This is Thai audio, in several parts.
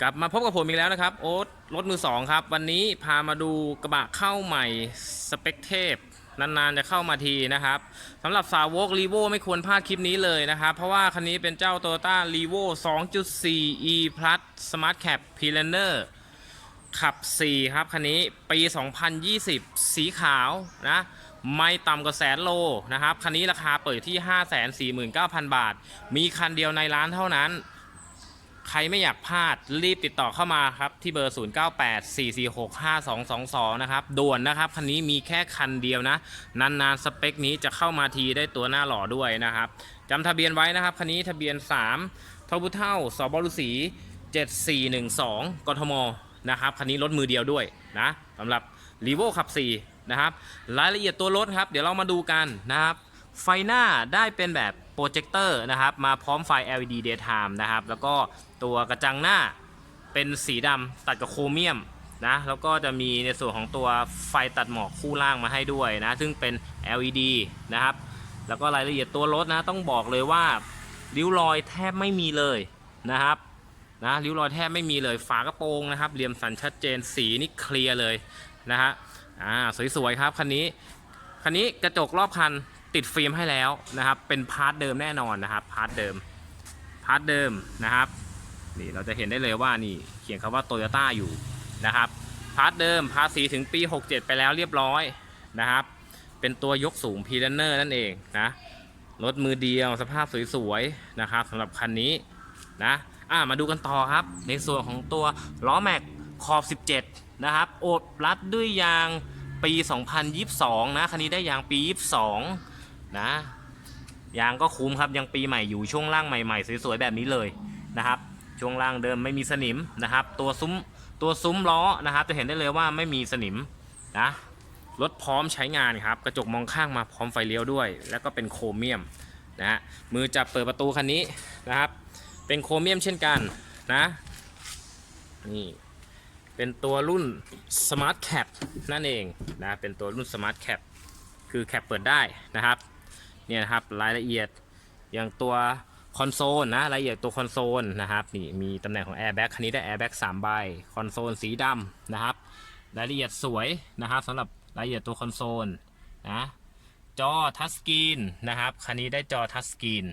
กลับมาพบกับผมอีกแล้วนะครับ โอ๊ตรถมือสองครับ วันนี้พามาดูกระบะเข้าใหม่สเปคเทพนานๆจะเข้ามาทีนะครับสำหรับสาวกรีโวไม่ควรพลาดคลิปนี้เลยนะครับ เพราะว่าคันนี้เป็นเจ้า Toyota r e v o 2.4 e plus smart cap p l a n e r ขับ 4 ครับ คันนี้ปี 2020 สีขาวนะ ไม่ต่ำกว่าแสนโลนะครับ คันนี้ราคาเปิดที่ 549,000 บาท มีคันเดียวในร้านเท่านั้น ใครไม่อยากพลาดรีบติดต่อเข้ามาครับ ที่เบอร์ 0984465222 นะครับ ด่วนนะครับ คันนี้มีแค่คันเดียวนะ นานๆ สเปคนี้จะเข้ามาทีได้ตัวหน้าหล่อด้วยนะครับจำทะเบียนไว้นะครับ คันนี้ทะเบียน 3ทบุเท่าสบรุษี7412 กทมนะครับคันนี้รถมือเดียวด้วยนะสำหรับ r e v o ขับ 4 นะครับ รายละเอียดตัวรถครับ เดี๋ยวเรามาดูกันนะครับ ไฟหน้าได้เป็นแบบโปรเจคเตอร์นะครับ มาพร้อมไฟ LED daytime นะครับ แล้วก็ตัวกระจังหน้าเป็นสีดำตัดกับโครเมียมนะแล้วก็จะมีในส่วนของตัวไฟตัดหมอกคู่ล่างมาให้ด้วยนะ ซึ่งเป็น LED นะครับ แล้วก็รายละเอียดตัวรถนะต้องบอกเลยว่าริ้วรอยแทบไม่มีเลยนะครับนะริ้วรอยแทบไม่มีเลยฝากระโปรงนะครับเหลี่ยมสันชัดเจนสีนี่เคลียร์เลยนะฮะอ่าสวยๆครับคันนี้คันนี้กระจกรอบคัน ติดฟิล์มให้แล้วนะครับ เป็นพาร์ทเดิมแน่นอนนะครับ พาร์ทเดิม พาร์ทเดิมนะครับ นี่เราจะเห็นได้เลยว่านี่เขียนคำว่าโตโยต้าอยู่นะครับ พาร์ทเดิมภาษีถึงปี 67 ไปแล้วเรียบร้อยนะครับ เป็นตัวยกสูงพีเ a นเนอร์นั่นเองนะ รถมือเดียวสภาพสวยๆนะครับสำหรับคันนี้นะอ่ามาดูกันต่อครับ ในส่วนของตัวล้อแม็กขอบ 17 นะครับ โอดรัดด้วยยางปี 2022 นะ คันนี้ได้ยางปี 22 นะ ยางก็คุ้มครับยังปีใหม่อยู่ช่วงล่างใหม่ๆสวยๆแบบนี้เลยนะครับ ช่วงล่างเดิมไม่มีสนิมนะครับ ตัวซุ้มตัวซุ้มล้อนะครับ จะเห็นได้เลยว่าไม่มีสนิมนะรถพร้อมใช้งานครับ กระจกมองข้างมาพร้อมไฟเลี้ยวด้วย แล้วก็เป็นโครเมียมนะฮะมือจับเปิดประตูคันนี้นะครับ เป็นโครเมียมเช่นกันนะนี่เป็นตัวรุ่น Smart Cap นั่นเองนะเป็นตัวรุ่น Smart Cap คือแคปเปิดได้นะครับ เนี่ยนะครับรายละเอียดอย่างตัวคอนโซลนะรายละเอียดตัวคอนโซลนะครับนี่มีตำแหน่งของแอร์แบ็กคันนี้ได้แอร์แบ็กสามใบคอนโซลสีดำนะครับ รายละเอียดสวยนะครับสำหรับรายละเอียดตัวคอนโซลนะจอทัชสกรีนนะครับคันนี้ได้จอทัชสกรีน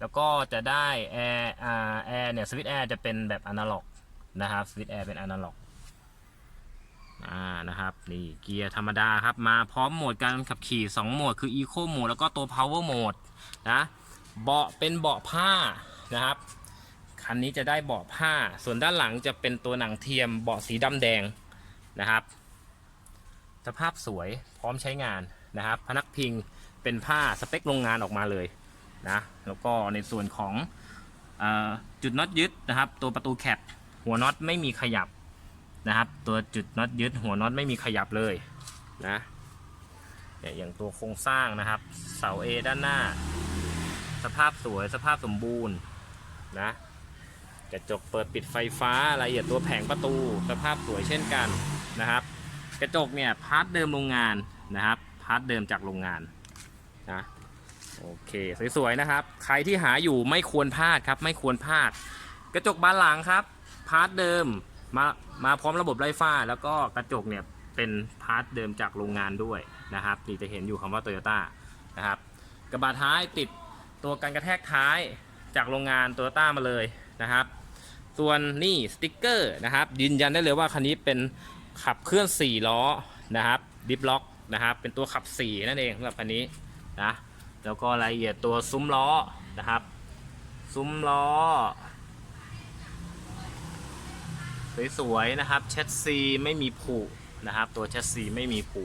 แล้วก็จะได้แอร์แอร์เนี่ยสวิตช์แอร์จะเป็นแบบอนาล็อกนะครับสวิตช์แอร์เป็นอนาล็อก อ่านะครับนี่เกียร์ธรรมดาครับมาพร้อมโหมดการขับขี่ 2 โหมดคือ Eco Mode แล้วก็ตัว Power Mode นะเบาะเป็นเบาะผ้านะครับคันนี้จะได้เบาะผ้า ส่วนด้านหลังจะเป็นตัวหนังเทียมเบาะสีดำแดงนะครับ สภาพสวยพร้อมใช้งานนะครับ พนักพิงเป็นผ้าสเปคโรงงานออกมาเลยนะแล้วก็ในส่วนของอจุดน็อตยึดนะครับ ตัวประตูแคปหัวน็อตไม่มีขยับ นะครับ ตัวจุดน็อตยึดหัวน็อตไม่มีขยับเลยนะอย่างตัวโครงสร้างนะครับ เสา A ด้านหน้า สภาพสวยสภาพสมบูรณ์นะกระจกเปิดปิดไฟฟ้ารายละเอียดตัวแผงประตู สภาพสวยเช่นกันนะครับ กระจกเนี่ยพาร์ทเดิมโรงงานนะครับพาร์ทเดิมจากโรงงานนะโอเคสวยๆนะครับ ใครที่หาอยู่ไม่ควรพลาดครับ ไม่ควรพลาด กระจกบานหลังครับพาร์ทเดิม มามาพร้อมระบบไร้ฝ้า แล้วก็กระจกเนี่ยเป็นพาร์ทเดิมจากโรงงานด้วยนะครับนี่จะเห็นอยู่คำว่าโตโยต้านะครับกระบะท้ายติดตัวกันกระแทกท้ายจากโรงงานโตโยต้ามาเลยนะครับ ส่วนนี่สติกเกอร์นะครับยืนยันได้เลยว่าคันนี้เป็นขับเคลื่อน 4 ล้อนะครับดิฟล็อกนะครับเป็นตัวขับ 4 นั่นเองสำหรับคันนี้นะแล้วก็รายละเอียดตัวซุ้มล้อนะครับ ซุ้มล้อ สวยๆนะครับเชสซีไม่มีผุนะครับ ตัวเชสซีไม่มีผุ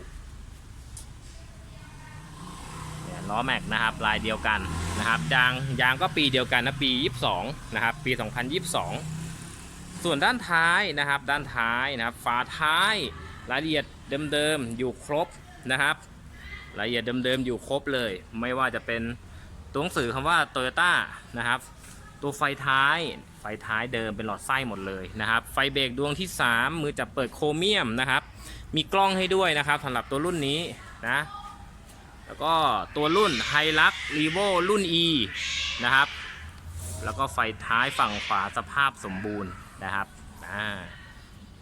เนี่ยล้อแม็กนะครับลายเดียวกันนะครับยางยางก็ปีเดียวกันนะปี 22 นะครับ ปี 2022 ส่วนด้านท้ายนะครับ ด้านท้ายนะครับฝาท้ายรายละเอียดเดิมๆอยู่ครบนะครับรายละเอียดเดิมๆอยู่ครบเลย ไม่ว่าจะเป็นตัวหนังสือคำว่า Toyota นะครับ ตัวไฟท้าย ไฟท้ายเดิมเป็นหลอดไส้หมดเลยนะครับ ไฟเบรกดวงที่ 3 มือจับเปิดโครเมียมนะครับ มีกล้องให้ด้วยนะครับสำหรับตัวรุ่นนี้นะ แล้วก็ตัวรุ่นไฮลักรีโวรุ่น E นะครับ แล้วก็ไฟท้ายฝั่งขวาสภาพสมบูรณ์นะครับอ่า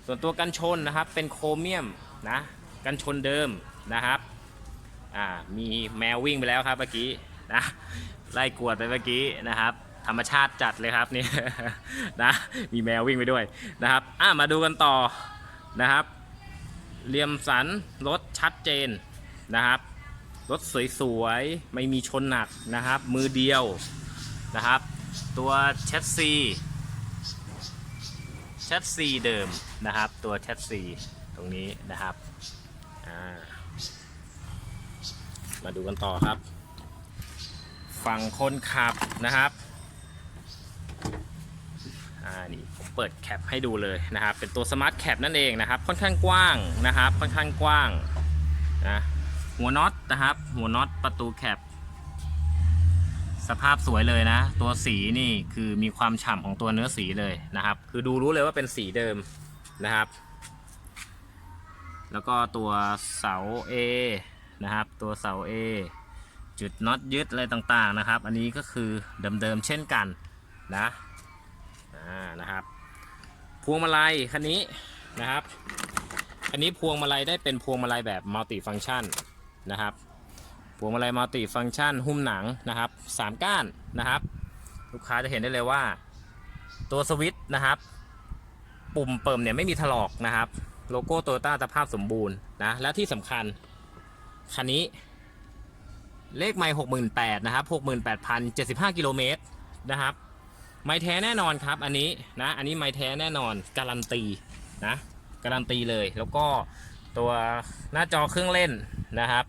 ส่วนตัวกันชนนะครับเป็นโครเมียมนะกันชนเดิมนะครับอ่ามีแมววิ่งไปแล้วครับเมื่อกี้นะไล่กวดไปเมื่อกี้นะครับ ธรรมชาติจัดเลยครับนี่นะมีแมววิ่งไปด้วยนะครับอะมาดูกันต่อนะครับเหลี่ยมสันรถชัดเจนนะครับรถสวยๆ ไม่มีชนหนักนะครับ มือเดียวนะครับ ตัวแชสซีแชสซีเดิมนะครับ ตัวแชสซีตรงนี้นะครับามาดูกันต่อครับ ฝั่งคนขับนะครับ นี่ผมเปิดแคปให้ดูเลยนะครับ เป็นตัวสมาร์ทแคปนั่นเองนะครับ ค่อนข้างกว้างนะครับ ค่อนข้างกว้างนะหัวน็อตนะครับ หัวน็อตประตูแคปสภาพสวยเลยนะ ตัวสีนี่คือมีความฉ่ำของตัวเนื้อสีเลยนะครับ คือดูรู้เลยว่าเป็นสีเดิมนะครับ แล้วก็ตัวเสา A นะครับ ตัวเสา A จุดน็อตยึดอะไรต่างๆนะครับ อันนี้ก็คือเดิมๆเช่นกันนะ อ่านะครับ พวงมาลัยคันนี้นะครับคันนี้พวงมาลัยได้เป็นพวงมาลัยแบบมัลติฟัง c t ชันนะครับพวงมาลัยมัลติฟัง c t ชันหุ้มหนังนะครับสามก้านนะครับ ลูกค้าจะเห็นได้เลยว่า ตัวสวิตช์นะครับ ปุ่มเปิมเนี่ยไม่มีถลอกนะครับ โลโก้โตโยต้าสภาพสมบูรณ์นะและที่สำคัญ คันนี้ เลขไมล์หกหมื่นแปดนะครับหกหมื่นแปดพันเจ็ดสิบห้ากิโลเมตรนะครับ ไม้แท้แน่นอนครับ อันนี้นะ อันนี้ไม้แท้แน่นอนการันตีนะการันตีเลยแล้วก็ตัวหน้าจอเครื่องเล่นนะครับ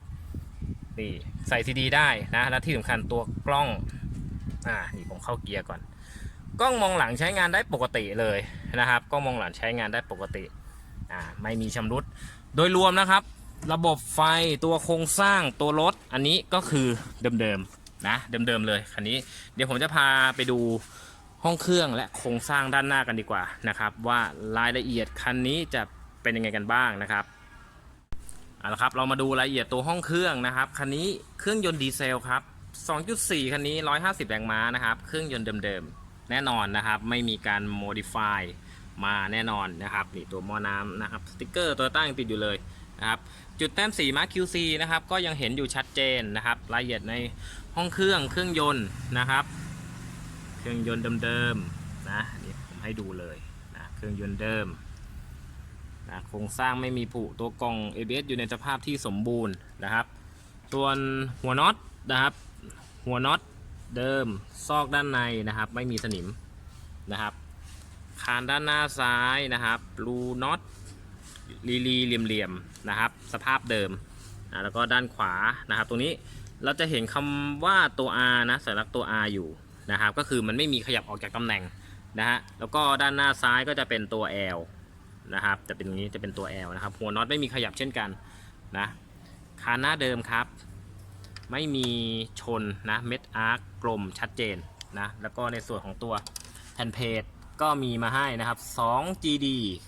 นี่ใส่ซีดีได้นะและที่สำคัญตัวกล้องอ่านี่ผมเข้าเกียร์ก่อน กล้องมองหลังใช้งานได้ปกติเลยนะครับกล้องมองหลังใช้งานได้ปกติอ่าไม่มีชำรุด โดยรวมนะครับ ระบบไฟตัวโครงสร้างตัวรถอันนี้ก็คือเดิมๆนะเดิมๆเลยคันนี้ เดี๋ยวผมจะพาไปดู ห้องเครื่องและโครงสร้างด้านหน้ากันดีกว่านะครับว่ารายละเอียดคันนี้จะเป็นยังไงกันบ้างนะครับเอาละครับเรามาดูรายละเอียดตัวห้องเครื่องนะครับคันนี้เครื่องยนต์ดีเซลครับ 2.4 คันนี้ 150 แรงม้านะครับ เครื่องยนต์เดิมๆ แน่นอนนะครับ ไม่มีการ modify มาแน่นอนนะครับนี่ตัวหม้อน้ำนะครับสติกเกอร์ตัวตั้งยังติดอยู่เลยนะครับจุดแต้มสีมาร์ค QC นะครับก็ยังเห็นอยู่ชัดเจนนะครับรายละเอียดในห้องเครื่องเครื่องยนต์นะครับ เครื่องยนต์เดิมๆนะนี่ผมให้ดูเลยนะเครื่องยนต์เดิมนะโครงสร้างไม่มีผุตัวกล่อง ABS อยู่ในสภาพที่สมบูรณ์นะครับ ส่วนหัวน็อตนะครับ หัวน็อตเดิมซอกด้านในนะครับ ไม่มีสนิมนะครับคานด้านหน้าซ้ายนะครับรูน็อตรีรีเหลี่ยมๆนะครับ สภาพเดิมนะแล้วก็ด้านขวานะครับ ตรงนี้เราจะเห็นคำว่าตัว R นะสัญลักษณ์ตัว R อยู่ นะครับก็คือมันไม่มีขยับออกจากตำแหน่งนะฮะแล้วก็ด้านหน้าซ้ายก็จะเป็นตัว L นะครับจะเป็นอย่างนี้จะเป็นตัว L นะครับหัวน็อตไม่มีขยับเช่นกันนะคานหน้าเดิมครับ ไม่มีชนนะเม็ดอาร์คกลมชัดเจนนะแล้วก็ในส่วนของตัวแผ่นเพจก็มีมาให้นะครับ 2 GD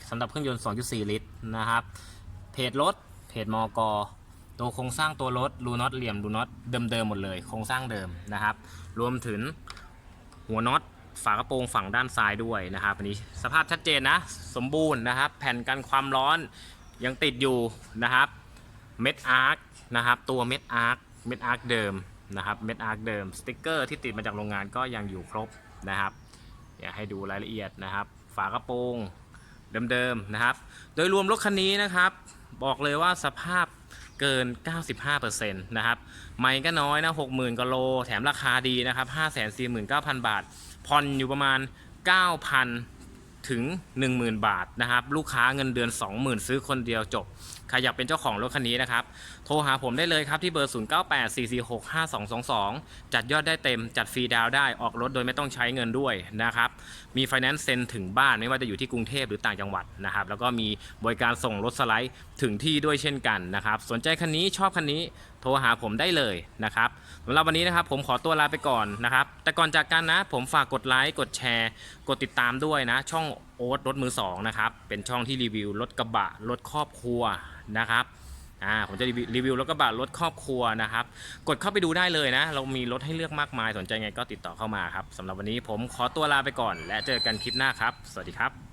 สำหรับเครื่องยนต์ 2.4 ลิตรนะครับ เพจรถเพจมอกตัวโครงสร้างตัวรถรูน็อตเหลี่ยมรูน็อตเดิมๆหมดเลย โครงสร้างเดิมนะครับ รวมถึง หัวน็อตฝากระโปรงฝั่งด้านซ้ายด้วยนะครับอันนี้สภาพชัดเจนนะ สมบูรณ์นะครับ แผ่นกันความร้อนยังติดอยู่นะครับเม็ดอาร์คนะครับ ตัวเม็ดอาร์คเม็ดอาร์คเดิมนะครับเม็ดอาร์คเดิมสติกเกอร์ที่ติดมาจากโรงงานก็ยังอยู่ครบนะครับอยากให้ดูรายละเอียดนะครับ ฝากระโปรงเดิมๆนะครับ โดยรวมรถคันนี้นะครับ บอกเลยว่าสภาพ เกิน 95%นะครับไม่ก็น้อยนะ 60,000กว่าโล แถมราคาดีนะครับ 549,000 บาท ผ่อนอยู่ประมาณ 9,000 ถึง 10,000 บาทนะครับ ลูกค้าเงินเดือน 20,000 ซื้อคนเดียวจบ ใครอยากเป็นเจ้าของรถคันนี้นะครับ โทรหาผมได้เลยครับที่เบอร์ 0984465222 จัดยอดได้เต็ม จัดฟรีดาวน์ได้ออกรถโดยไม่ต้องใช้เงินด้วยนะครับ มีไฟแนนซ์เซ็นถึงบ้านไม่ว่าจะอยู่ที่กรุงเทพหรือต่างจังหวัดนะครับ แล้วก็มีบริการส่งรถสไลด์ถึงที่ด้วยเช่นกันนะครับ สนใจคันนี้ชอบคันนี้โทรหาผมได้เลยนะครับสำหรับวันนี้นะครับผมขอตัวลาไปก่อนนะครับ แต่ก่อนจากกันนะ ผมฝากกดไลค์กดแชร์กดติดตามด้วยนะ ช่องโอ๊ตรถมือสองนะครับเป็นช่องที่รีวิวรถกระบะรถครอบครัวนะครับ อ่าผมจะรีวิวรีวิวรถกระบะรถครอบครัวนะครับ กดเข้าไปดูได้เลยนะ เรามีรถให้เลือกมากมายสนใจไงก็ติดต่อเข้ามาครับสำหรับวันนี้ผมขอตัวลาไปก่อน และเจอกันคลิปหน้าครับ สวัสดีครับ